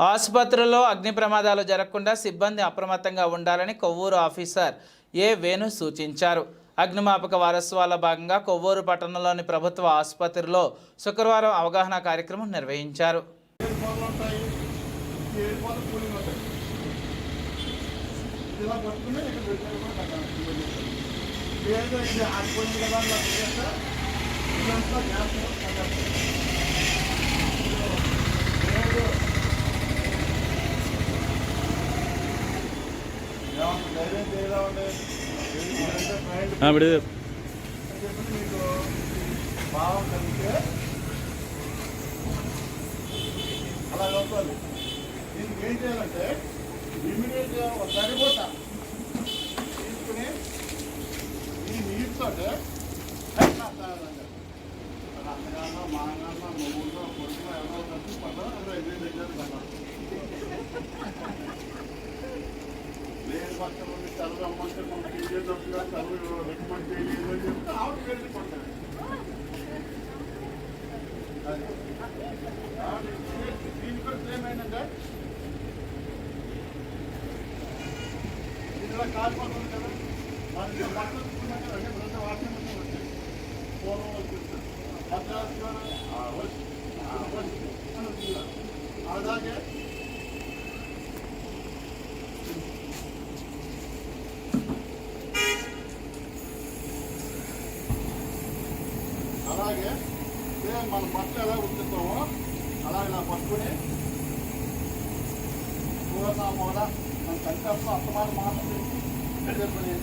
ఆసుపత్రుల్లో అగ్ని ప్రమాదాలు జరగకుండా సిబ్బంది అప్రమత్తంగా ఉండాలని కొవ్వూరు ఆఫీసర్ ఏ వేణు సూచించారు. అగ్నిమాపక వారసత్వాల భాగంగా కొవ్వూరు పట్టణంలోని ప్రభుత్వ ఆసుపత్రిలో శుక్రవారం అవగాహన కార్యక్రమం నిర్వహించారు. ఏదో ఇది ఆడిపోయింది కదా ఇప్పుడు చెప్పి మీకు భావం కలిగితే అలా అవుతుంది దీనికి ఏం చేయాలంటే ఇమీడియట్గా ఒక సరిపోట తీసుకుని ఈ నీటితో అత్తగానో మాగానో పక్కన ఉండి చదువు అమ్మంటే మనం తీసేటట్టుగా చదువు రికమెండ్ చేయలేదు అని చెప్తే ఆవిడ వెళ్ళి కొట్టాలి అది ఆవిడ దీనికి కూడా ఏమైందంటే ఇది ఇలా కాలిపోతుంది కదా మనకి బట్టలు తీసుకున్నాక అంటే ప్రతి వాసన అలాగే సేమ్ మన బట్టలు ఎలా ఉతుకుతామో అలా ఇలా పట్టుకుని పూర్ణ మన కంటే అస్తమానం మాత్రం చెప్పని